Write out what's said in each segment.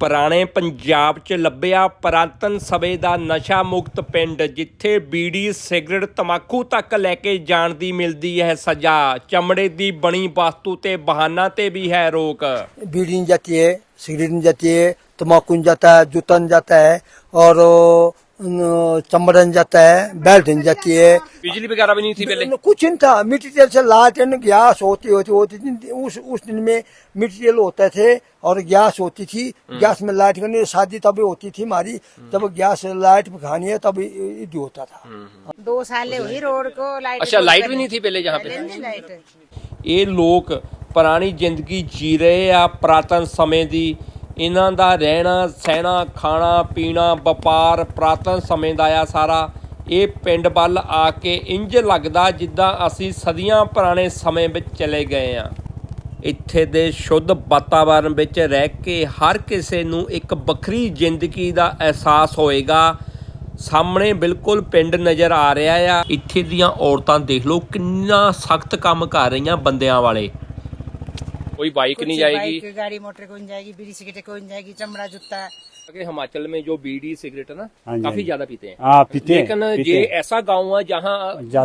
ਪੁਰਾਣੇ ਪੰਜਾਬ 'ਚ ਲੱਭਿਆ ਪੁਰਾਤਨ ਸਮੇਂ ਦਾ ਨਸ਼ਾ ਮੁਕਤ ਪਿੰਡ ਜਿੱਥੇ ਬੀੜੀ ਸਿਗਰਟ ਤਮਾਕੂ ਤੱਕ ਲੈ ਕੇ ਜਾਣ ਦੀ ਮਿਲਦੀ ਹੈ ਸਜ਼ਾ ਚਮੜੇ ਦੀ ਬਣੀ ਵਸਤੂ ਤੇ ਬਹਾਨਾ ਤੇ ਵੀ ਹੈ ਰੋਕ बीड़ी नहीं जाती है सिगरेट नहीं जाती है तम्बाकू नहीं जाता है जूता नहीं जाता है और चमड़न जाता है बैल्टन जाती है बिजली वगैरह भी नहीं थी पहले कुछ नहीं था मिट्टी तेल से लालटेन गैस होती होती होती थी उस उस दिन में मिट्टी तेल होते थे और गैस होती थी गैस में लाइट करनी शादी तभी होती थी हमारी तब गैस लाइट खानी है तब युद्ध होता था दो साल हुई रोड को लाइट अच्छा लाइट भी नहीं थी पहले जहाँ पे ये लोग पुरानी जिंदगी जी रहे आ पुरातन समय की ਇਹਨਾਂ ਦਾ ਰਹਿਣਾ, ਸਹਿਣਾ, ਖਾਣਾ, ਪੀਣਾ, ਵਪਾਰ ਪੁਰਾਤਨ ਸਮੇਂ ਦਾ ਆ ਸਾਰਾ। ਇਹ ਪਿੰਡ ਵੱਲ ਆ ਕੇ ਇੰਜ ਲੱਗਦਾ ਜਿੱਦਾਂ ਅਸੀਂ ਸਦੀਆਂ ਪੁਰਾਣੇ ਸਮੇਂ ਵਿੱਚ ਚਲੇ ਗਏ ਆ। ਇੱਥੇ ਦੇ ਸ਼ੁੱਧ ਵਾਤਾਵਰਣ ਵਿੱਚ ਰਹਿ ਕੇ ਹਰ ਕਿਸੇ ਨੂੰ ਇੱਕ ਵੱਖਰੀ ਜ਼ਿੰਦਗੀ ਦਾ ਅਹਿਸਾਸ ਹੋਏਗਾ। ਸਾਹਮਣੇ ਬਿਲਕੁਲ ਪਿੰਡ ਨਜ਼ਰ ਆ ਰਿਹਾ ਆ। ਇੱਥੇ ਦੀਆਂ ਔਰਤਾਂ ਦੇਖ ਲਓ ਕਿੰਨਾ ਸਖਤ ਕੰਮ ਕਰ ਰਹੀਆਂ ਬੰਦਿਆਂ ਵਾਲੇ। कोई बाइक नहीं कुछ जाएगी बाइक, गाड़ी मोटर कौन जाएगी बीड़ी सिगरेट कौन जाएगी चमड़ा जूता कि हिमाचल में जो बीड़ी सिगरेट है ना हाँ काफ़ी हाँ ज़्यादा पीते हैं। हाँ पीते लेकिन पीते ये हैं। ऐसा गाँव है जहाँ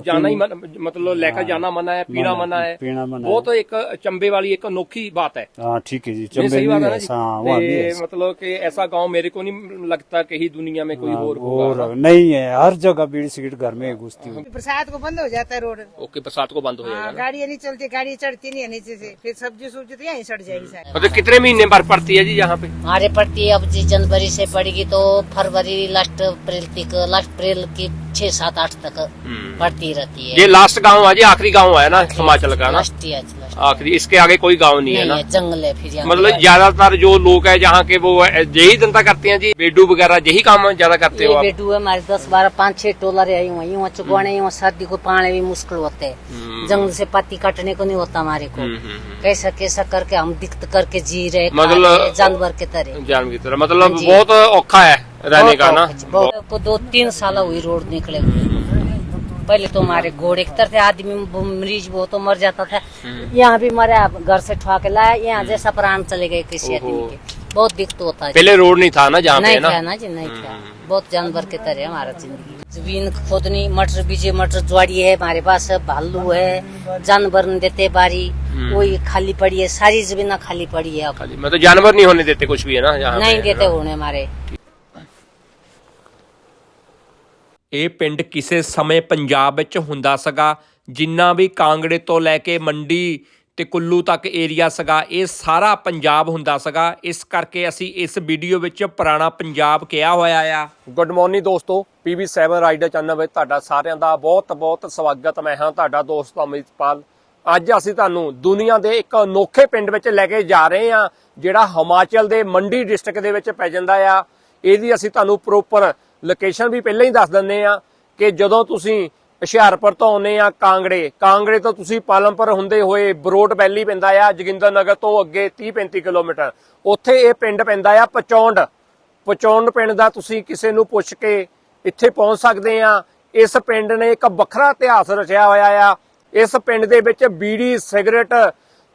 जाना ही मन, मतलब लेकर हाँ, जाना मना है पीना मना- मना है। पीना मना वो है। तो एक चंबे वाली एक अनोखी बात है। हाँ ठीक है जी चंबे सही बात है ना ऐसा हाँ, ऐसा। मतलब कि ऐसा गाँव मेरे को नहीं लगता कहीं दुनिया में कोई हाँ, और। नहीं है हर जगह बीड़ी सिगरेट घर में घुसती हुई। बरसात को बंद हो जाता है रोड। ओके बरसात को बंद हो जाएगा हाँ गाड़ियाँ नहीं चलती गाड़ी चढ़ती नहीं है नीचे से। फिर सब्ज़ी सुब्जी तो यहीं सड़ जाएगी मतलब कितने महीने पर पड़ती है जी यहाँ पे? हमारे पड़ती है अब जी जनवरी से पड़ेगी तो फरवरी लास्ट अप्रैल तक लास्ट अप्रैल की छह सात आठ तक पड़ती रहती है ये लास्ट गांव है जी आखिरी गांव है ना हिमाचल का ना लास्ट ही है जी, लास्ट आखिरी इसके आगे कोई गांव नहीं है नहीं ना है जंगल है फिर यहाँ मतलब ज्यादातर जो लोग है जहाँ के वो यही धंधा करते हैं जी बेडू वगैरह यही काम ज्यादा करते हो ये आप बेटू है हमारे दस बारह पाँच छह टोलर है यूं यूं चुकवाने यूं सर्दी को पाने भी मुश्किल होते हैं जंगल से पत्ती काटने को नहीं होता हमारे को हम्म, हम्म, हम्म। कैसा कैसा करके हम दिक्कत करके जी रहे खा मतलब- रहे, जानवर के तरह जानवर की तरह मतलब हाँ जी। बहुत औखा है रहने का ना बहुत- बहुत- को दो तीन साल हुई रोड निकले हुए पहले तो हमारे घोड़े की तरह थे आदमी मरीज़ वो तो मर जाता था। हम्म। यहाँ भी मरे घर से ठुआ के लाया यहाँ जैसा प्राण चले गए किसी आदमी के। बहुत दिक्कत होता है। पहले रोड नहीं था ना जहाँ नहीं था ना जी नहीं था। बहुत जानवर के तरह है हमारा ज़िंदगी। ज़मीन खोदनी मटर बीजे मटर ज्वाड़ी है हमारे पास भालू है जानवर नहीं देते बारी। कोई खाली पड़ी है सारी ज़मीन खाली पड़ी है मतलब जानवर नहीं होने देते कुछ भी है ना नहीं देते होने हमारे। ਇਹ ਪਿੰਡ ਕਿਸੇ ਸਮੇਂ ਪੰਜਾਬ ਵਿੱਚ ਹੁੰਦਾ ਸੀਗਾ, ਜਿੰਨਾ ਵੀ ਕਾਂਗੜੇ ਤੋਂ ਲੈ ਕੇ ਮੰਡੀ ਤੇ ਕੁੱਲੂ ਤੱਕ ਏਰੀਆ ਸੀਗਾ, ਇਹ ਸਾਰਾ ਪੰਜਾਬ ਹੁੰਦਾ ਸੀਗਾ। ਇਸ ਕਰਕੇ ਅਸੀਂ ਇਸ ਵੀਡੀਓ ਵਿੱਚ ਪੁਰਾਣਾ ਪੰਜਾਬ ਕਿਹਾ ਹੋਇਆ ਆ। ਗੁੱਡ ਮਾਰਨਿੰਗ ਦੋਸਤੋ PB7 ਰਾਈਡਰ ਚੈਨਲ ਵਿੱਚ ਤੁਹਾਡਾ ਸਾਰਿਆਂ ਦਾ ਬਹੁਤ-ਬਹੁਤ ਸਵਾਗਤ। ਮੈਂ ਹਾਂ ਤੁਹਾਡਾ ਦੋਸਤ ਅਮਿਤਪਾਲ। ਅੱਜ ਅਸੀਂ ਤੁਹਾਨੂੰ ਦੁਨੀਆ ਦੇ ਇੱਕ ਅਨੋਖੇ ਪਿੰਡ ਵਿੱਚ ਲੈ ਕੇ ਜਾ ਰਹੇ ਹਾਂ, ਜਿਹੜਾ ਹਿਮਾਚਲ ਦੇ ਮੰਡੀ ਡਿਸਟ੍ਰਿਕਟ ਦੇ ਵਿੱਚ ਪੈ ਜਾਂਦਾ ਆ। ਇਹਦੀ ਅਸੀਂ ਤੁਹਾਨੂੰ ਪ੍ਰੋਪਰ ਲੋਕੇਸ਼ਨ ਵੀ ਪਹਿਲਾਂ ਹੀ ਦੱਸ ਦਿੰਨੇ ਆ ਕਿ ਜਦੋਂ ਤੁਸੀਂ ਹੁਸ਼ਿਆਰਪੁਰ ਤੋਂ ਆਉਨੇ ਆ ਕਾਂਗੜੇ ਕਾਂਗੜੇ ਤੋਂ ਤੁਸੀਂ ਪਾਲਮਪੁਰ ਹੁੰਦੇ ਹੋਏ ਬਰੋਟ ਵੈਲੀ ਪੈਂਦਾ ਆ, ਜੋਗਿੰਦਰ ਨਗਰ ਤੋਂ ਅੱਗੇ 30 35 ਕਿਲੋਮੀਟਰ। ਉੱਥੇ ਇਹ ਪਿੰਡ ਪੈਂਦਾ ਆ ਪਚੌਂਡ। ਪਚੌਂਡ ਪਿੰਡ ਦਾ ਤੁਸੀਂ ਕਿਸੇ ਨੂੰ ਪੁੱਛ ਕੇ ਇੱਥੇ ਪਹੁੰਚ ਸਕਦੇ ਆ। ਇਸ ਪਿੰਡ ਨੇ ਇੱਕ ਵੱਖਰਾ ਇਤਿਹਾਸ ਰਚਿਆ ਹੋਇਆ ਆ। ਇਸ ਪਿੰਡ ਦੇ ਵਿੱਚ ਬੀੜੀ, ਸਿਗਰਟ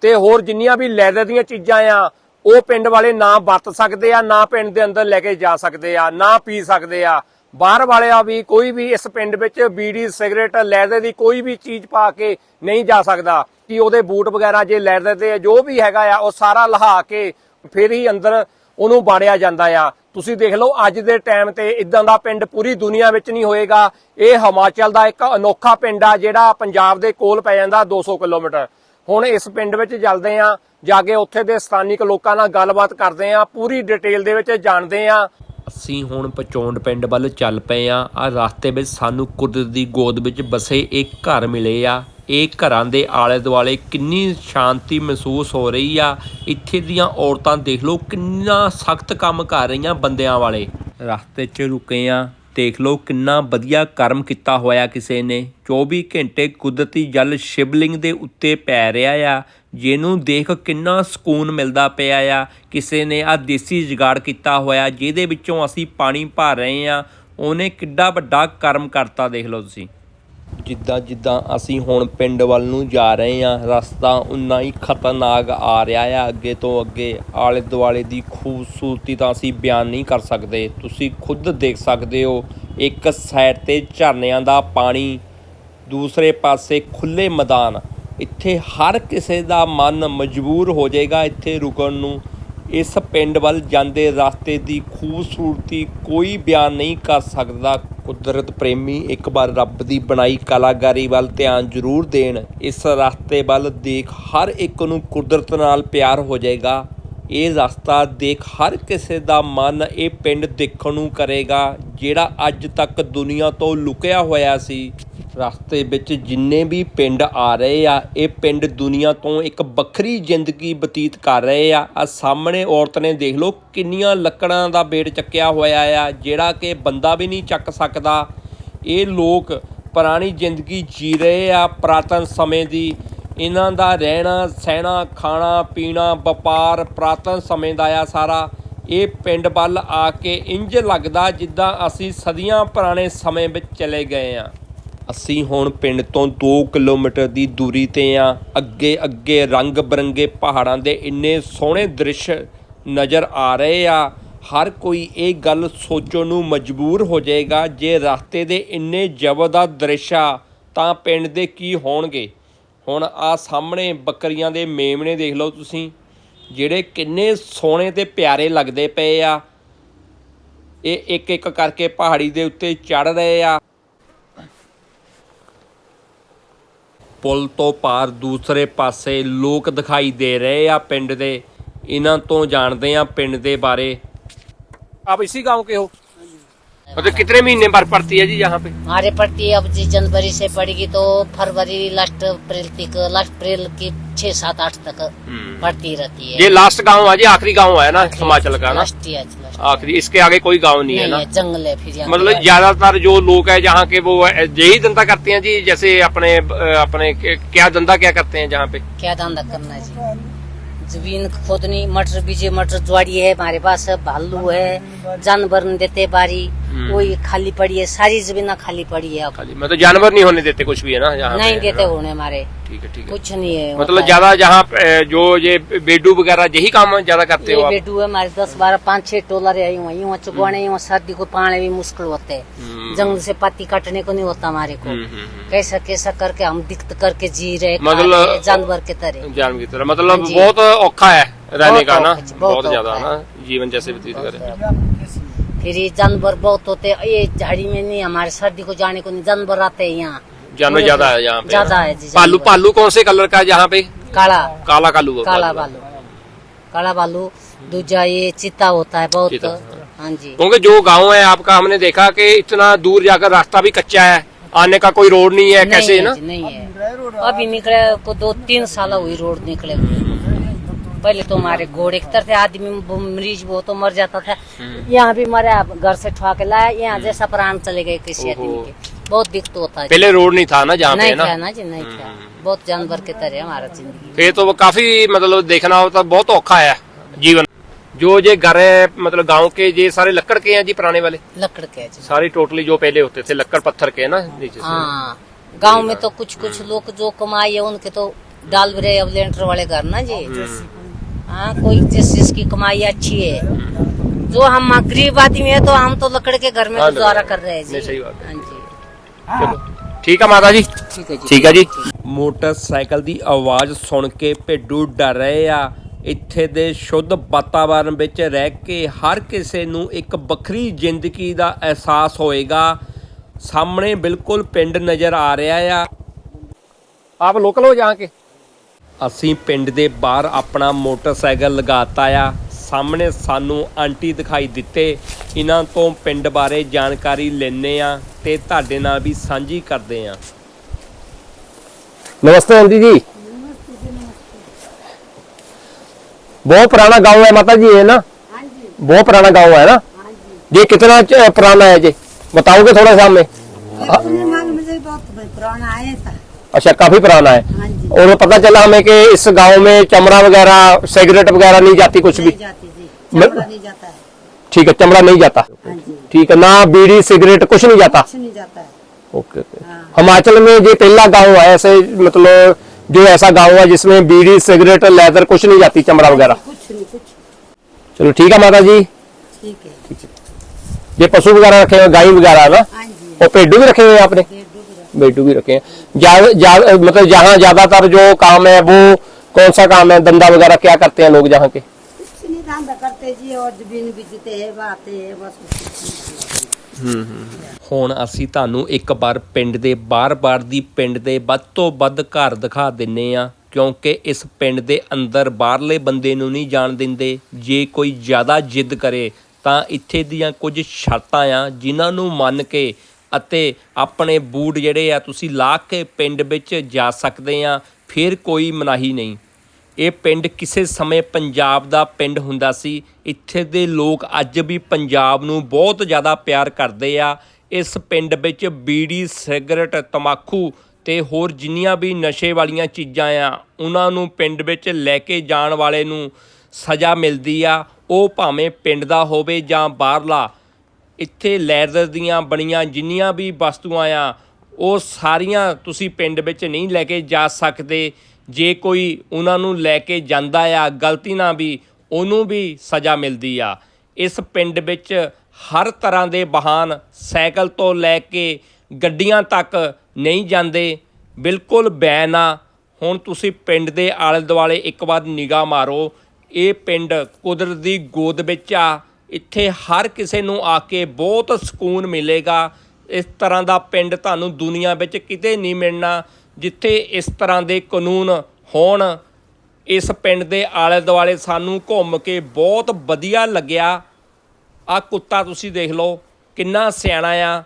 ਤੇ ਹੋਰ ਜਿੰਨੀਆਂ ਵੀ ਲੈਦਰ ਦੀਆਂ ਚੀਜ਼ਾਂ ਆ ਉਹ ਪਿੰਡ ਵਾਲੇ ਨਾ ਵਰਤ ਸਕਦੇ ਆ, ਨਾ ਪਿੰਡ ਦੇ ਅੰਦਰ ਲੈ ਕੇ ਜਾ ਸਕਦੇ ਆ, ਨਾ ਪੀ ਸਕਦੇ ਆ। ਬਾਹਰ ਵਾਲਿਆ ਵੀ ਕੋਈ ਵੀ ਇਸ ਪਿੰਡ ਵਿੱਚ ਬੀੜੀ, ਸਿਗਰਟ ਲੈਦਰ ਦੀ ਕੋਈ ਵੀ ਚੀਜ਼ ਪਾ ਕੇ ਨਹੀਂ ਜਾ ਸਕਦਾ। ਕਿ ਉਹਦੇ ਬੂਟ ਵਗੈਰਾ ਜੇ ਲੈਦਰ ਦੇ ਜੋ ਵੀ ਹੈਗਾ ਆ, ਉਹ ਸਾਰਾ ਲਹਾ ਕੇ ਫਿਰ ਹੀ ਅੰਦਰ ਉਹਨੂੰ ਬਾੜਿਆ ਜਾਂਦਾ ਆ। ਤੁਸੀਂ ਦੇਖ ਲਓ, ਅੱਜ ਦੇ ਟਾਈਮ ਤੇ ਇਦਾਂ ਦਾ ਪਿੰਡ ਪੂਰੀ ਦੁਨੀਆ ਵਿੱਚ ਨਹੀਂ ਹੋਏਗਾ। ਇਹ ਹਿਮਾਚਲ ਦਾ ਇੱਕ ਅਨੋਖਾ ਪਿੰਡ ਆ, ਜਿਹੜਾ ਪੰਜਾਬ ਦੇ ਕੋਲ ਪੈ ਜਾਂਦਾ 200 ਕਿਲੋਮੀਟਰ। ਹੁਣ ਇਸ ਪਿੰਡ ਵਿੱਚ ਚੱਲਦੇ ਆ, ਜਾ ਕੇ ਉੱਥੇ ਦੇ ਸਥਾਨਿਕ ਲੋਕਾਂ ਨਾਲ ਗੱਲਬਾਤ ਕਰਦੇ ਆ, ਪੂਰੀ ਡਿਟੇਲ ਦੇ ਵਿੱਚ ਜਾਣਦੇ ਆ। ਅਸੀਂ ਹੁਣ ਪਚੌਂਡ ਪਿੰਡ ਵੱਲ ਚੱਲ ਪਏ ਆ ਆ ਰਸਤੇ ਵਿੱਚ ਸਾਨੂੰ ਕੁਦਰਤ ਦੀ ਗੋਦ ਵਿੱਚ ਬਸੇ ਇੱਕ ਘਰ ਮਿਲੇ ਆ। ਇਹ ਘਰਾਂ ਦੇ ਆਲੇ ਦੁਆਲੇ ਕਿੰਨੀ ਸ਼ਾਂਤੀ ਮਹਿਸੂਸ ਹੋ ਰਹੀ ਆ। ਇੱਥੇ ਦੀਆਂ ਔਰਤਾਂ ਦੇਖ ਲਓ ਕਿੰਨਾ ਸਖਤ ਕੰਮ ਕਰ ਰਹੀਆਂ ਬੰਦਿਆਂ ਵਾਲੇ। ਰਸਤੇ 'ਚ ਰੁਕੇ ਆ ਦੇਖ ਲਓ ਕਿੰਨਾ ਵਧੀਆ ਕਰਮ ਕੀਤਾ ਹੋਇਆ ਕਿਸੇ ਨੇ। 24 ਘੰਟੇ ਕੁਦਰਤੀ ਜਲ ਸ਼ਿਵਲਿੰਗ ਦੇ ਉੱਤੇ ਪੈ ਰਿਹਾ ਆ। ਜਿਹਨੂੰ ਦੇਖ ਕਿੰਨਾ ਸਕੂਨ ਮਿਲਦਾ ਪਿਆ ਆ। ਕਿਸੇ ਨੇ ਆ ਦੇਸੀ ਜੁਗਾੜ ਕੀਤਾ ਹੋਇਆ, ਜਿਹਦੇ ਵਿੱਚੋਂ ਅਸੀਂ ਪਾਣੀ ਭਰ ਰਹੇ ਆ। ਉਹਨੇ ਕਿੱਡਾ ਵੱਡਾ ਕਰਮ ਕਰਤਾ, ਦੇਖ ਲਓ ਤੁਸੀਂ। ਜਿੱਦਾਂ ਜਿੱਦਾਂ ਅਸੀਂ ਹੁਣ ਪਿੰਡ ਵੱਲ ਨੂੰ ਜਾ ਰਹੇ ਹਾਂ, ਰਸਤਾ ਉਨਾ ਹੀ ਖਤਰਨਾਕ ਆ ਰਿਹਾ ਆ। ਅੱਗੇ ਤੋਂ ਅੱਗੇ ਆਲੇ ਦੁਆਲੇ ਦੀ ਖੂਬਸੂਰਤੀ ਤਾਂ ਅਸੀਂ ਬਿਆਨ ਨਹੀਂ ਕਰ ਸਕਦੇ। ਤੁਸੀਂ ਖੁਦ ਦੇਖ ਸਕਦੇ ਹੋ, ਇੱਕ ਸਾਈਡ ਤੇ ਝਰਨਿਆਂ ਦਾ ਪਾਣੀ, ਦੂਸਰੇ ਪਾਸੇ ਖੁੱਲੇ ਮੈਦਾਨ। ਇੱਥੇ ਹਰ ਕਿਸੇ ਦਾ ਮਨ ਮਜਬੂਰ ਹੋ ਜਾਏਗਾ ਇੱਥੇ ਰੁਕਣ ਨੂੰ। ਇਸ ਪਿੰਡ ਵੱਲ ਜਾਂਦੇ ਰਸਤੇ ਦੀ ਖੂਬਸੂਰਤੀ ਕੋਈ ਬਿਆਨ ਨਹੀਂ ਕਰ ਸਕਦਾ। ਕੁਦਰਤ ਪ੍ਰੇਮੀ ਇੱਕ ਵਾਰ ਰੱਬ ਦੀ ਬਣਾਈ ਕਲਾਕਾਰੀ ਵੱਲ ਧਿਆਨ ਜ਼ਰੂਰ ਦੇਣ। ਇਸ ਰਸਤੇ ਵੱਲ ਦੇਖ ਹਰ ਇੱਕ ਨੂੰ ਕੁਦਰਤ ਨਾਲ ਪਿਆਰ ਹੋ ਜਾਏਗਾ। ਇਹ ਰਸਤਾ ਦੇਖ ਹਰ ਕਿਸੇ ਦਾ ਮਨ ਇਹ ਪਿੰਡ ਦੇਖਣ ਨੂੰ ਕਰੇਗਾ, ਜਿਹੜਾ ਅੱਜ ਤੱਕ ਦੁਨੀਆ ਤੋਂ ਲੁਕਿਆ ਹੋਇਆ ਸੀ। ਰਸਤੇ ਵਿੱਚ ਜਿੰਨੇ ਵੀ ਪਿੰਡ ਆ ਰਹੇ ਆ, ਇਹ ਪਿੰਡ ਦੁਨੀਆ ਤੋਂ ਇੱਕ ਵੱਖਰੀ ਜ਼ਿੰਦਗੀ ਬਤੀਤ ਕਰ ਰਹੇ ਆ। ਆ ਸਾਹਮਣੇ ਔਰਤ ਨੇ ਦੇਖ ਲਓ ਕਿੰਨੀਆਂ ਲੱਕੜਾਂ ਦਾ ਬੇੜ ਚੱਕਿਆ ਹੋਇਆ ਆ, ਜਿਹੜਾ ਕਿ ਬੰਦਾ ਵੀ ਨਹੀਂ ਚੱਕ ਸਕਦਾ। ਇਹ ਲੋਕ ਪੁਰਾਣੀ ਜ਼ਿੰਦਗੀ ਜੀ ਰਹੇ ਆ, ਪੁਰਾਤਨ ਸਮੇਂ ਦੀ। ਇਹਨਾਂ ਦਾ ਰਹਿਣਾ, ਸਹਿਣਾ, ਖਾਣਾ, ਪੀਣਾ, ਵਪਾਰ ਪੁਰਾਤਨ ਸਮੇਂ ਦਾ ਆ ਸਾਰਾ। ਇਹ ਪਿੰਡ ਵੱਲ ਆ ਕੇ ਇੰਜ ਲੱਗਦਾ ਜਿੱਦਾਂ ਅਸੀਂ ਸਦੀਆਂ ਪੁਰਾਣੇ ਸਮੇਂ ਵਿੱਚ ਚਲੇ ਗਏ ਆ। ਅਸੀਂ ਹੁਣ ਪਿੰਡ ਤੋਂ 2 ਕਿਲੋਮੀਟਰ ਦੀ ਦੂਰੀ ਤੇ ਆ। ਅੱਗੇ ਅੱਗੇ ਰੰਗ ਬਰੰਗੇ ਪਹਾੜਾਂ ਦੇ ਇੰਨੇ ਸੋਹਣੇ ਦ੍ਰਿਸ਼ ਨਜ਼ਰ ਆ ਰਹੇ ਆ। ਹਰ ਕੋਈ ਇਹ ਗੱਲ ਸੋਚਣ ਨੂੰ ਮਜਬੂਰ ਹੋ ਜਾਏਗਾ ਜੇ ਰਸਤੇ ਦੇ ਇੰਨੇ ਜ਼ਬਰਦਸਤ ਦ੍ਰਿਸ਼ ਆ, ਤਾਂ ਪਿੰਡ ਦੇ ਕੀ ਹੋਣਗੇ? ਹੁਣ ਆ ਸਾਹਮਣੇ ਬੱਕਰੀਆਂ ਦੇ ਮੇਮਣੇ ਦੇਖ ਲਓ ਤੁਸੀਂ, ਜਿਹੜੇ ਕਿੰਨੇ ਸੋਹਣੇ ਤੇ ਪਿਆਰੇ ਲੱਗਦੇ ਪਏ ਆ। ਇਹ ਇੱਕ ਇੱਕ ਕਰਕੇ ਪਹਾੜੀ ਦੇ ਉੱਤੇ ਚੜ ਰਹੇ ਆ। ਪੁਲ ਤੋਂ ਪਾਰ ਦੂਸਰੇ ਪਾਸੇ ਲੋਕ ਦਿਖਾਈ ਦੇ ਰਹੇ ਆ ਪਿੰਡ ਦੇ। ਇਹਨਾਂ ਤੋਂ ਜਾਣਦੇ ਆ ਪਿੰਡ ਦੇ ਬਾਰੇ। ਆਪ ਇਸੇ ਗਾਉਂ के हो मतलब कितने महीने पर पड़ती है जी यहाँ पे हमारे पड़ती अब जी जनवरी से पड़ेगी तो फरवरी लास्ट अप्रैल तक लास्ट अप्रैल की छह सात आठ तक पड़ती रहती है ये लास्ट गांव है जी आखिरी गांव है ना हिमाचल का ना लास्ट ही है जी, लास्ट। आखिरी इसके आगे कोई गांव नहीं है नहीं ना है जंगल है फिर यहाँ मतलब पे। ज्यादातर जो लोग है जहाँ के वो यही धंधा करते हैं जी जैसे अपने अपने क्या धंधा क्या करते हैं जहाँ पे क्या धंधा करना है जी जमीन खोदनी मटर बीजे मटर ज्वाड़ी है हमारे पास भालू है जानवर नहीं देते बारी हम्म। वही खाली पड़ी है सारी जमीन खाली पड़ी है अब खाली मतलब जानवर नहीं होने देते कुछ भी है ना यहाँ पे, नहीं है देते ना? होने हमारे ठीक है ठीक है। कुछ नहीं है मतलब ज़्यादा जहाँ जो ये बेडू वगैरह यही काम ज़्यादा करते हो बेडू है हमारे दस बारह पाँच छह टोलर है यूँ यूँ चुगवाने यूँ सर्दी को पाने भी मुश्किल होते हैं। हम्म। जंगल से पत्ती काटने को नहीं होता हमारे को। हम्म, हम्म। कैसा कैसा करके हम दिक्कत करके जी रहे मतलब- जानवर के तरह। जानवर की तरह। मतलब हाँ बहुत औखा है रहने का ना? बहुत ज़्यादा ना? जीवन जैसे व्यतीत करें। फिर ये जानवर बहुत होते हैं ये झाड़ी में नहीं हमारे सर्दी को जाने को नहीं जानवर आते हैं यहाँ। जानवर ज़्यादा है यहाँ पे ज़्यादा है। जी पालू पालू कौन से कलर का है यहाँ पे? काला। काला कालू काला है। बालू काला बालू दूजा ये चिता होता है बहुत। हाँ जी। क्योंकि जो गाँव है आपका हमने देखा कि इतना दूर जाकर रास्ता भी कच्चा है। आने का कोई रोड नहीं है नहीं कैसे है है ना नहीं है। अभी निकले को दो तीन साल हुई रोड निकले हुए। पहले तो हमारे घोड़े की तरह आदमी मरीज़ वो तो मर जाता था। हम्म। यहाँ भी मरे घर से ठुआ के लाया यहाँ जैसा प्राण चले गए किसी आदमी के। बहुत दिक्कत होता है। पहले रोड नहीं था ना जहाँ नहीं है था ना जी नहीं था। बहुत जानवर के तरह हमारा ज़िंदगी। फिर तो काफ़ी मतलब देखना होता बहुत औखा है जीवन। जो ये घर है मतलब गाँव के ये सारे लकड़ के हैं जी पुराने वाले? लकड़ के है जी। सारी टोटली जो पहले होते थे लकड़ पत्थर के ना? नीचे हाँ। गाँव में तो कुछ कुछ लोग जो कमाई है उनके तो डाल रहे अब लेंटर वाले घर ना जी। हाँ कोई जिस जिसकी कमाई अच्छी है। जो हम गरीब आदमी है तो हम तो लकड़ के घर में हाँ, गुजारा कर रहे हैं जी। सही बात है। ਠੀਕ ਆ ਮਾਤਾ ਜੀ। ਠੀਕ ਜੀ। ਠੀਕ ਆ ਜੀ। ਮੋਟਰਸਾਈਕਲ ਦੀ ਆਵਾਜ਼ ਸੁਣ ਕੇ ਭੇਡੂ ਡਰ ਰਹੇ ਆ। ਇੱਥੇ ਦੇ ਸ਼ੁੱਧ ਵਾਤਾਵਰਣ ਵਿੱਚ ਰਹਿ ਕੇ ਹਰ ਕਿਸੇ ਨੂੰ ਇੱਕ ਵੱਖਰੀ ਜ਼ਿੰਦਗੀ ਦਾ ਅਹਿਸਾਸ ਹੋਏਗਾ। ਸਾਹਮਣੇ ਬਿਲਕੁਲ ਪਿੰਡ ਨਜ਼ਰ ਆ ਰਿਹਾ ਆ। ਆਪ ਲੋਕਲ ਹੋ ਜਾ ਕੇ? ਅਸੀਂ ਪਿੰਡ ਦੇ ਬਾਹਰ ਆਪਣਾ ਮੋਟਰਸਾਈਕਲ ਲਗਾਤਾ ਆ। ਸਾਹਮਣੇ ਸਾਨੂੰ ਆਂਟੀ ਦਿਖਾਈ ਦਿੱਤੇ। ਇਹਨਾਂ ਤੋਂ ਪਿੰਡ ਬਾਰੇ ਜਾਣਕਾਰੀ ਲੈਣੇ ਆ ਤੇ ਤੁਹਾਡੇ ਨਾਲ ਵੀ ਸਾਂਝੀ ਕਰਦੇ ਆ नमस्ते आंटी जी बहुत पुराना गांव है माता जी है ना बहुत पुराना गांव है ना ये कितना च- पुराना है जी बताओगे थोड़ा सा हमें मुझे बहुत पुराना आया था अच्छा काफी पुराना है हाँ जी और पता चला हमें कि इस गांव में चमड़ा वगैरह सिगरेट वगैरह नहीं जाती कुछ भी नहीं जाती जी मैं- चमड़ा नहीं जाता है ठीक है चमड़ा नहीं जाता। हाँ ठीक है ना बीड़ी सिगरेट कुछ नहीं जाता। कुछ नहीं जाता है। Okay okay. हिमाचल में ये पहला गाँव है ऐसे मतलब जो ऐसा गाँव है जिसमें बीड़ी सिगरेट लेदर कुछ नहीं जाती चमड़ा वगैरह। कुछ नहीं कुछ चलो ठीक है माता जी ठीक है। ये पशु वगैरह रखे हुए गाय वगैरह है ना? हाँ और पेडू भी रखे हुए आपने? बेडू भी रखे हैं। मतलब जहाँ ज़्यादातर जो काम है वो कौन सा काम है? धंधा वगैरह क्या करते हैं लोग जहाँ के? कुछ नहीं धंधा करते जी और जमीन बीजते है बाते है बस कुछ नहीं। ਹੁਣ ਅਸੀਂ ਤੁਹਾਨੂੰ ਇੱਕ ਵਾਰ ਪਿੰਡ ਦੇ ਬਾਰ-ਬਾਰ ਦੀ ਪਿੰਡ ਦੇ ਵੱਧ ਤੋਂ ਵੱਧ ਘਰ ਦਿਖਾ ਦਿੰਨੇ ਆ ਕਿਉਂਕਿ ਇਸ ਪਿੰਡ ਦੇ ਅੰਦਰ ਬਾਹਰਲੇ ਬੰਦੇ ਨੂੰ ਨਹੀਂ ਜਾਣ ਦਿੰਦੇ ਜੇ ਕੋਈ ਜ਼ਿਆਦਾ ਜਿੱਦ ਕਰੇ ਤਾਂ ਇੱਥੇ ਦੀਆਂ ਕੁਝ ਸ਼ਰਤਾਂ ਆ ਜਿਨ੍ਹਾਂ ਨੂੰ ਮੰਨ ਕੇ ਅਤੇ ਆਪਣੇ ਬੂਟ ਜਿਹੜੇ ਆ ਤੁਸੀਂ ਲਾ ਕੇ ਪਿੰਡ ਵਿੱਚ ਜਾ ਸਕਦੇ ਆ ਫਿਰ ਕੋਈ ਮਨਾਹੀ ਨਹੀਂ ਇਹ ਪਿੰਡ ਕਿਸੇ ਸਮੇਂ ਪੰਜਾਬ ਦਾ ਪਿੰਡ ਹੁੰਦਾ ਸੀ। ਇੱਥੇ ਦੇ ਲੋਕ ਅੱਜ ਵੀ ਪੰਜਾਬ ਨੂੰ ਬਹੁਤ ਜ਼ਿਆਦਾ ਪਿਆਰ ਕਰਦੇ ਆ। ਇਸ ਪਿੰਡ ਵਿੱਚ ਬੀੜੀ, ਸਿਗਰਟ, ਤਮਾਕੂ ਤੇ ਹੋਰ ਜਿੰਨੀਆਂ ਵੀ ਨਸ਼ੇ ਵਾਲੀਆਂ ਚੀਜ਼ਾਂ ਆ, ਉਹਨਾਂ ਨੂੰ ਪਿੰਡ ਵਿੱਚ ਲੈ ਕੇ ਜਾਣ ਵਾਲੇ ਨੂੰ ਸਜ਼ਾ ਮਿਲਦੀ ਆ। ਉਹ ਭਾਵੇਂ ਪਿੰਡ ਦਾ ਹੋਵੇ ਜਾਂ ਬਾਹਰਲਾ, ਇੱਥੇ ਲੈਦਰ ਦੀਆਂ ਬਣੀਆਂ ਜਿੰਨੀਆਂ ਵੀ ਵਸਤੂਆਂ ਆ, ਉਹ ਸਾਰੀਆਂ ਤੁਸੀਂ ਪਿੰਡ ਵਿੱਚ ਨਹੀਂ ਲੈ ਕੇ ਜਾ ਸਕਦੇ। ਜੇ ਕੋਈ ਉਹਨਾਂ ਨੂੰ ਲੈ ਕੇ ਜਾਂਦਾ ਆ, ਗਲਤੀ ਨਾਲ ਵੀ, ਉਹਨੂੰ ਵੀ ਸਜ਼ਾ ਮਿਲਦੀ ਆ। ਇਸ ਪਿੰਡ ਵਿੱਚ ਹਰ ਤਰ੍ਹਾਂ ਦੇ ਵਾਹਨ ਸਾਈਕਲ ਤੋਂ ਲੈ ਕੇ ਗੱਡੀਆਂ ਤੱਕ ਨਹੀਂ ਜਾਂਦੇ। ਬਿਲਕੁਲ ਬੈਨ ਆ। ਹੁਣ ਤੁਸੀਂ ਪਿੰਡ ਦੇ ਆਲੇ ਦੁਆਲੇ ਇੱਕ ਵਾਰ ਨਿਗਾਹ ਮਾਰੋ। ਇਹ ਪਿੰਡ ਕੁਦਰਤ ਦੀ ਗੋਦ ਵਿੱਚ ਆ। ਇੱਥੇ ਹਰ ਕਿਸੇ ਨੂੰ ਆ ਕੇ ਬਹੁਤ ਸਕੂਨ ਮਿਲੇਗਾ। ਇਸ ਤਰ੍ਹਾਂ ਦਾ ਪਿੰਡ ਤੁਹਾਨੂੰ ਦੁਨੀਆ ਵਿੱਚ ਕਿਤੇ ਨਹੀਂ ਮਿਲਣਾ। ਜਿੱਥੇ ਇਸ ਤਰ੍ਹਾਂ ਦੇ ਕਾਨੂੰਨ ਹੋਣ, ਇਸ ਪਿੰਡ ਦੇ ਆਲੇ ਦੁਆਲੇ ਸਾਨੂੰ ਘੁੰਮ ਕੇ ਬਹੁਤ ਵਧੀਆ ਲੱਗਿਆ। ਆ ਕੁੱਤਾ ਤੁਸੀਂ ਦੇਖ ਲਓ, ਕਿੰਨਾ ਸਿਆਣਾ ਆ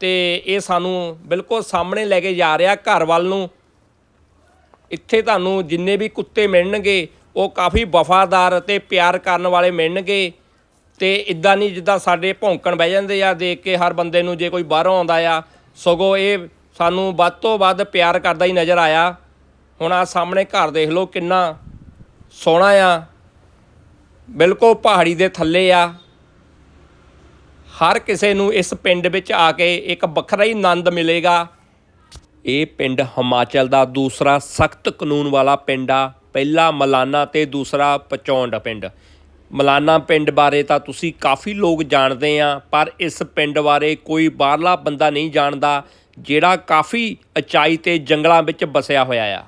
ਤੇ ਇਹ ਸਾਨੂੰ ਬਿਲਕੁਲ ਸਾਹਮਣੇ ਲੈ ਕੇ ਜਾ ਰਿਹਾ ਘਰ ਵੱਲ ਨੂੰ। ਇੱਥੇ ਤੁਹਾਨੂੰ ਜਿੰਨੇ ਵੀ ਕੁੱਤੇ ਮਿਲਣਗੇ, ਉਹ ਕਾਫੀ ਵਫਾਦਾਰ ਅਤੇ ਪਿਆਰ ਕਰਨ ਵਾਲੇ ਮਿਲਣਗੇ ਤੇ ਇਦਾਂ ਨਹੀਂ ਜਿੱਦਾਂ ਸਾਡੇ ਭੌਂਕਣ ਬਹਿ ਜਾਂਦੇ ਆ, ਦੇਖ ਕੇ ਹਰ ਬੰਦੇ ਨੂੰ ਜੇ ਕੋਈ ਬਾਹਰੋਂ ਆਉਂਦਾ ਆ, ਸਗੋਂ ਇਹ ਸਾਨੂੰ ਵੱਧ ਤੋਂ ਵੱਧ ਪਿਆਰ ਕਰਦਾ ਹੀ ਨਜ਼ਰ ਆਇਆ। ਹੁਣ ਆ ਸਾਹਮਣੇ ਘਰ ਦੇਖ ਲਓ ਕਿੰਨਾ ਸੋਹਣਾ ਆ। ਬਿਲਕੁਲ ਪਹਾੜੀ ਦੇ ਥੱਲੇ ਆ। ਹਰ ਕਿਸੇ ਨੂੰ ਇਸ ਪਿੰਡ ਵਿੱਚ ਆ ਕੇ ਇੱਕ ਵੱਖਰਾ ਹੀ ਆਨੰਦ ਮਿਲੇਗਾ। ਇਹ ਪਿੰਡ ਹਿਮਾਚਲ ਦਾ ਦੂਸਰਾ ਸਖਤ ਕਾਨੂੰਨ ਵਾਲਾ ਪਿੰਡ ਆ। ਪਹਿਲਾ ਮਲਾਨਾ ਤੇ ਦੂਸਰਾ ਪਚੌਂਡ ਪਿੰਡ। ਮਲਾਨਾ ਪਿੰਡ ਬਾਰੇ ਤਾਂ ਤੁਸੀਂ ਕਾਫੀ ਲੋਕ ਜਾਣਦੇ ਆ, ਪਰ ਇਸ ਪਿੰਡ ਬਾਰੇ ਕੋਈ ਬਾਹਰਲਾ ਬੰਦਾ ਨਹੀਂ ਜਾਣਦਾ। ਜਿਹੜਾ ਕਾਫੀ ਉਚਾਈ ਤੇ ਜੰਗਲਾਂ ਵਿੱਚ ਵਸਿਆ ਹੋਇਆ ਆ।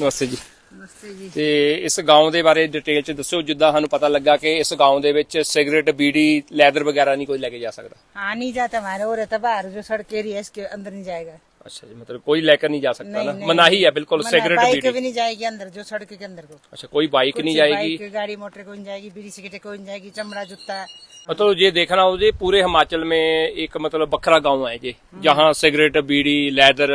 ਨਮਸਤੇ ਜੀ। ਨਮਸਤੇ ਜੀ। ਤੇ ਇਸ گاਉਂ ਦੇ ਬਾਰੇ ਡਿਟੇਲ ਚ ਦੱਸੋ ਜਿੱਦਾਂ ਸਾਨੂੰ ਪਤਾ ਲੱਗਾ ਕਿ ਇਸ گاउं ਦੇ ਵਿੱਚ ਸਿਗਰਟ ਬੀੜੀ ਲੈਦਰ ਵਗੈਰਾ ਨਹੀਂ ਕੋਈ ਲੈ ਕੇ ਜਾ ਸਕਦਾ। हाँ नहीं जाता हमारे और है तो बाहर जो सड़क एरिया है इसके अंदर नहीं जाएगा ਅੱਛਾ ਜੀ ਮਤਲਬ ਕੋਈ ਲੈ ਕੇ ਨਹੀਂ ਜਾ ਸਕਦਾ ਨਾ? ਮਨਾਹੀ ਹੈ ਬਿਲਕੁਲ ਸਿਗਰਟ बाइक ਬੀੜੀ। भी नहीं जाएगी अंदर जो सड़क के अंदर को ਅੱਛਾ ਕੋਈ ਬਾਈਕ ਨਹੀਂ ਜਾਏਗੀ। बाइक गाड़ी मोटर को नहीं जाएगी बीड़ी सिगरेट को नहीं जाएगी चमड़ा जूता मतलब ये देखना हो जी पूरे हिमाचल में एक मतलब बखरा गांव है जी जहाँ सिगरेट बीड़ी लेदर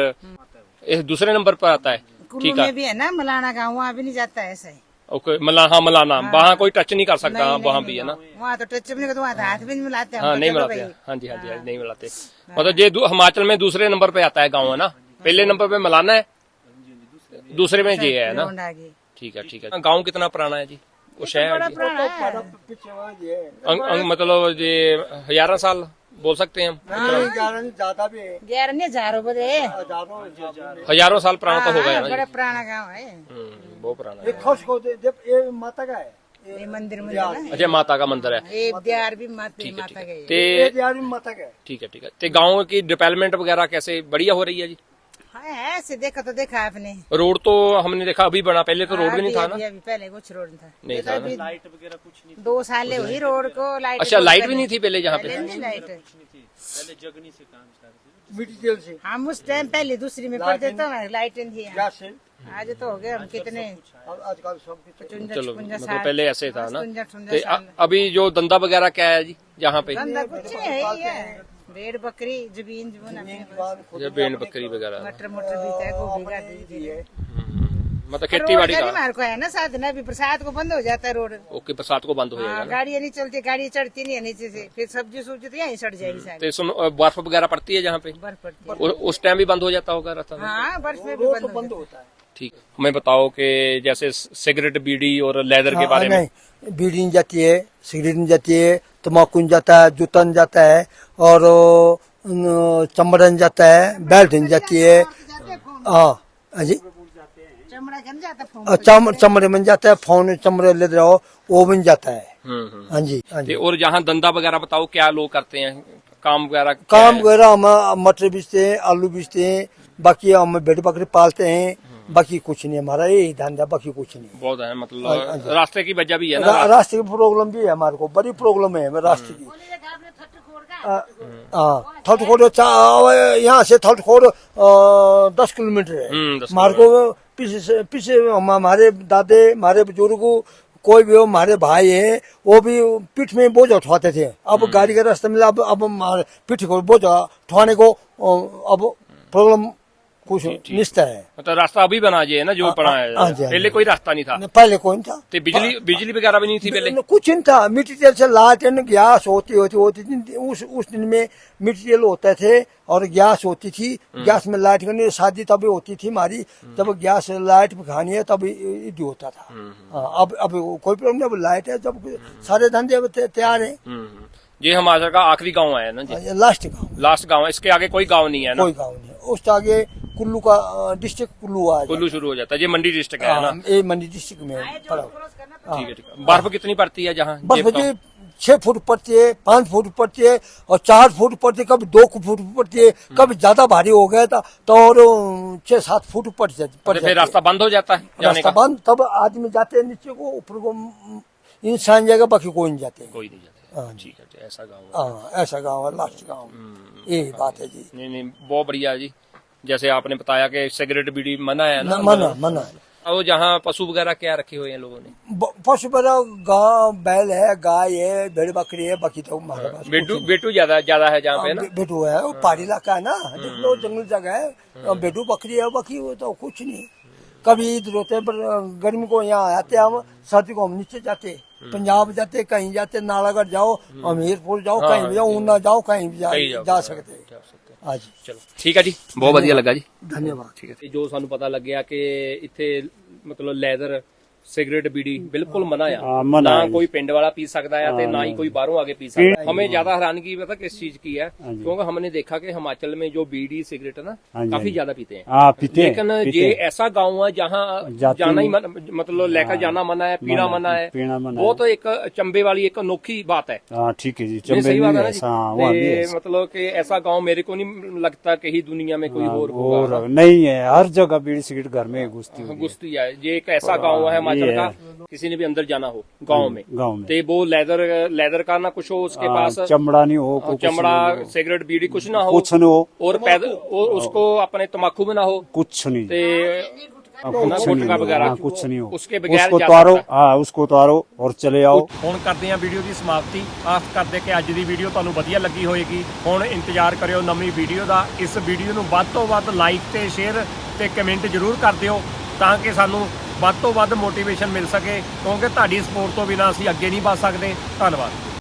ये दूसरे नंबर पर आता है कुल्लू ठीक में है भी है ना मलाना गाँव वहाँ भी नहीं जाता है ऐसा ही ओके मला हाँ मलाना वहाँ कोई टच नहीं कर सकता नहीं, हाँ, नहीं, वहाँ नहीं, भी है ना वहाँ तो टच भी नहीं करते वहाँ तो हाथ भी नहीं मिलाते हम हाँ तो नहीं चलो मिलाते भाई। हैं हाँ जी हाँ जी हाँ जी, नहीं मिलाते मतलब ये दू- हिमाचल में दूसरे नंबर पे आता है गाँव है ना पहले नंबर पे मलाना है दूसरे में ये है ना ग्राउंड आगे ठीक है ठीक है गाँव कितना पुराना है जी कुछ है बड़ा जी? पुराना है पीछे वहाँ ये है। अंग, अंग, मतलब ये हजारा साल बोल सकते हैं हम नहीं, ग्यारह नहीं, ज्यादा भी है ग्यारह नहीं हजारों बजे हजारों हजारों। हजारों साल पुराना तो होगा हाँ, ना बड़ा जी पुराना गाँव है हम्म, बहुत पुराना ये है खस को दे जब ये माता का है ये मंदिर मंदिर ना अच्छा माता का मंदिर है ये बिहार भी माता ठीक है ठीक माता है गई ते ये यार माता का है ठीक है ठीक है ते गांव की डेवलपमेंट वगैरह कैसे बढ़िया हो रही है जी हाँ ऐसे देखा तो देखा आपने रोड तो हमने देखा अभी बना पहले तो रोड भी नहीं था अभी- ना अभी पहले कुछ रोड नहीं था नहीं ये तो था अभी दो साल हुई रोड को लाइट अच्छा लाइट भी नहीं थी पहले यहाँ पहले पे नहीं लाइट मिट्टी तेल से हम उस टाइम पहले दूसरी में पढ़ते तो हमारी लाइट नहीं थी यहाँ। गैस से आज तो हो गए हम कितने और आजकल सब की पचवंजा चलो छप्पन मतलब साल पहले ऐसे था ना पचवंजा छप्पन ते साल अ- अभी जो धंधा वगैरह क्या है जी यहाँ पे धंधा कुछ नहीं है ही है भेड़ बकरी जमीन जमीन अपने पास। ये भेड़ बकरी वगैरह मटर मटर बीता है गोभी का दी है मतलब खेती बाड़ी का हमारे को है ना साधन अभी बरसात को बंद हो जाता है रोड ओके बरसात को बंद हो जाएगा हाँ ना गाड़ियाँ नहीं चलती गाड़ी चढ़ती नहीं है नीचे से फिर सब्जी सुब्जी तो यहीं सड़ जाएगी सारी तो सुन अ, बर्फ वगैरह पड़ती है जहाँ पे बर्फ पड़ती है उ- उस टाइम भी बंद हो जाता होगा रास्ता में? हाँ बर्फ में भी वो बंद तो हो बंद जाता है। होता है ठीक हमें बताओ कि जैसे सिगरेट बीड़ी और लेदर के हाँ, बारे में। नहीं बीड़ी नहीं जाती है सिगरेट नहीं जाती है तम्बाकू जाता है जूता में जाता है और चमड़ा में जाता है बेल्ट में जाती है। हाँ हाँ जी। चमड़ा फ़ोन चमड़े में जाता है फ़ोन चमड़े ले रहो वो बन जाता है। हम्म हम्म। हाँ जी हाँ जी। और जहाँ धंधा वगैरह बताओ क्या लोग करते हैं? काम वगैरह काम वगैरह हम मटर बेचते हैं आलू बेचते हैं बाकी हम भेड़ बकरी पालते हैं। बाकी कुछ नहीं हमारा यही धंधा बाकी कुछ नहीं बहुत है हाँ, मतलब हाँ। रास्ते की वजह भी है ना। रास्ते की प्रॉब्लम भी है हमारे को बड़ी प्रॉब्लम है रास्ते की। हाँ थर्ड खोड़ यहाँ से थर्ड खोड़ दस किलोमीटर हम्म, है हमारे को पीछे पीछे हमारे दादे हमारे बुज़ुर्ग कोई भी हो हमारे भाई है वो भी पीठ में बोझ उठवाते थे। अब गाड़ी के रास्ते में अब अब पीठ को बोझ उठवाने को अब प्रॉब्लम कुछ निश्चय है। मतलब रास्ता अभी बना जे है ना जो बना हाँ, हाँ। है हाँ पहले कोई रास्ता नहीं था। पहले कौन था। ते बिजली बिजली वगैरह भी नहीं थी पहले? कुछ नहीं था। मटेरियल से लालटेन गैस होती होती होती थी। उस उस दिन में मटेरियल होते थे और गैस होती थी। गैस में लाइट करनी शादी तभी होती थी हमारी। जब गैस लाइट खानी है तब इडी होता था। हाँ, अब अब कोई प्रॉब्लम नहीं अब लाइट है जब सारे धंधे तैयार है। हम्म, हम्म। ये हमारे का आखिरी गाँव है ना जी? लास्ट गाँव। लास्ट गाँव इसके आगे कोई गाँव नहीं है ना? कोई गाँव नहीं उस आगे कुल्लू का डिस्ट्रिक्ट कुल्लू आ कुल्लू शुरू हो जाता है। ये मंडी डिस्ट्रिक्ट है ना? हाँ, ये मंडी डिस्ट्रिक्ट में पड़ा ठीक है ठीक है। बर्फ़ कितनी पड़ती है जहाँ? बस ये बजे बताओ। छह फुट पड़ती है पाँच फुट पड़ती है और चार फुट पड़ती है कभी दो फुट पड़ती है कभी ज़्यादा भारी हो गया था तो और छह सात फुट पड़ जाती पड़ तो फिर है। रास्ता बंद हो जाता है रास्ता बंद तब आदमी जाते हैं नीचे को ऊपर को इंसान जाएगा बाकी कोई नहीं जाते। कोई नहीं जाता। हाँ जी। ठीक है ऐसा गाँव है। हाँ ऐसा गाँव है लास्ट गाँव। हम्म। यही बात है जी। नहीं नहीं बहुत बढ़िया जी। जैसे आपने बताया कि सिगरेट बीड़ी मना है ना न- मना मना है। और जहाँ पशु वगैरह क्या रखे हुए हैं लोगों ने ब- पशु पर गाँव बैल है गाय है भेड़ बकरी है बाकी तो हमारे पास कुछ बेटू नहीं। बेटू ज्यादा ज्यादा है जहाँ पे ना बे- बेटू है वो पहाड़ी इलाका है ना देख लो जंगल जगह है और बेटू बकरी है बाकी वो तो कुछ नहीं कभी इधर होते हैं पर गर्मी को यहाँ आते हैं हम सर्दी को हम नीचे जाते पंजाब जाते कहीं जाते नालागढ़ जाओ हमीरपुर जाओ हाँ, कहीं भी जाओ ऊना जाओ कहीं भी जा, कहीं जाओ, जा सकते ਚਲੋ। ਠੀਕ ਆ ਜੀ। ਬਹੁਤ ਵਧੀਆ ਲੱਗਾ ਜੀ। ਧੰਨਵਾਦ। ਠੀਕ ਹੈ। ਜੋ ਸਾਨੂੰ ਪਤਾ ਲੱਗਿਆ ਕਿ ਇੱਥੇ ਮਤਲਬ ਲੈਦਰ ਸਿਗਰਟ ਬੀੜੀ ਬਿਲਕੁਲ ਮਨਾ ਆ ਹਾਂ, ਮਨਾ ਨਾ ਹੈ। ਕੋਈ ਪਿੰਡ ਵਾਲਾ ਪੀ ਸਕਦਾ ਹੈ ਤੇ ਨਾ ਹੀ ਕੋਈ ਬਾਹਰੋਂ ਆ ਕੇ ਪੀ ਸਕਦਾ है हमें ज्यादा हैरानगी पता किस चीज की है हाँ जी। क्योंकि हमने देखा कि हिमाचल में जो बीड़ी सिगरेट है ना हाँ जी, काफी हाँ जी। ज्यादा पीते हैं हाँ पीते हैं, लेकिन पीते ये हैं। ऐसा गांव है जहाँ जाती जाना ही नहीं। मन, मतलब लेकर जाना मना है पीना मना- मना है पीना मना वो तो एक चंबे वाली एक अनोखी बात है हाँ ठीक है जी नहीं, चंबे सही में बात भी है ना जी ऐसा हाँ वहाँ भी ते ऐसा मतलब कि ऐसा गांव मेरे को नहीं लगता कहीं दुनिया में कोई हाँ, और होगा और नहीं है हर जगह बीड़ी सिगरेट घर में घुसती हुई है। गुस्ती है ये एक ऐसा गांव है हिमाचल ये का है। किसी ने भी अंदर जाना हो गांव में गाँव में ते वो लेदर लेदर का ना कुछ हो उसके हाँ, पास चमड़ा नहीं हो और कुछ चमड़ा नहीं हो, सिगरेट बीड़ी कुछ ना हो कुछ नहीं हो और पैदल और उसको अपने तमाकू में ना हो कुछ नहीं ते हाँ, ना कुछ नहीं गुटखा हो, वगैरह हाँ, कुछ नहीं हो उसके बगैर उसको जा उतारो सकता हाँ उसको उतारो और चले आओ ਹੁਣ ਕਰਦੇ ਹਾਂ ਵੀਡੀਓ ਦੀ ਸਮਾਪਤੀ ਆਸ ਕਰਦੇ ਕਿ ਅੱਜ ਦੀ ਵੀਡੀਓ ਤੁਹਾਨੂੰ ਵਧੀਆ ਲੱਗੀ ਹੋਵੇਗੀ ਹੁਣ ਇੰਤਜ਼ਾਰ ਕਰਿਓ ਨਵੀਂ ਵੀਡੀਓ ਦਾ ਇਸ ਵੀਡੀਓ ਨੂੰ ਵੱਧ ਤੋਂ ਵੱਧ ਲਾਈਕ ਤੇ ਸ਼ੇਅਰ ਤੇ ਕਮੈਂਟ ਜ਼ਰੂਰ ਕਰ ਦਿਓ ਤਾਂ ਕਿ ਸਾਨੂੰ ਵੱਧ ਤੋਂ ਵੱਧ ਮੋਟੀਵੇਸ਼ਨ ਮਿਲ ਸਕੇ, ਕਿਉਂਕਿ ਤੁਹਾਡੀ ਸਪੋਰਟ ਤੋਂ ਬਿਨਾਂ ਅਸੀਂ ਅੱਗੇ ਨਹੀਂ ਵੱਧ ਸਕਦੇ। ਧੰਨਵਾਦ।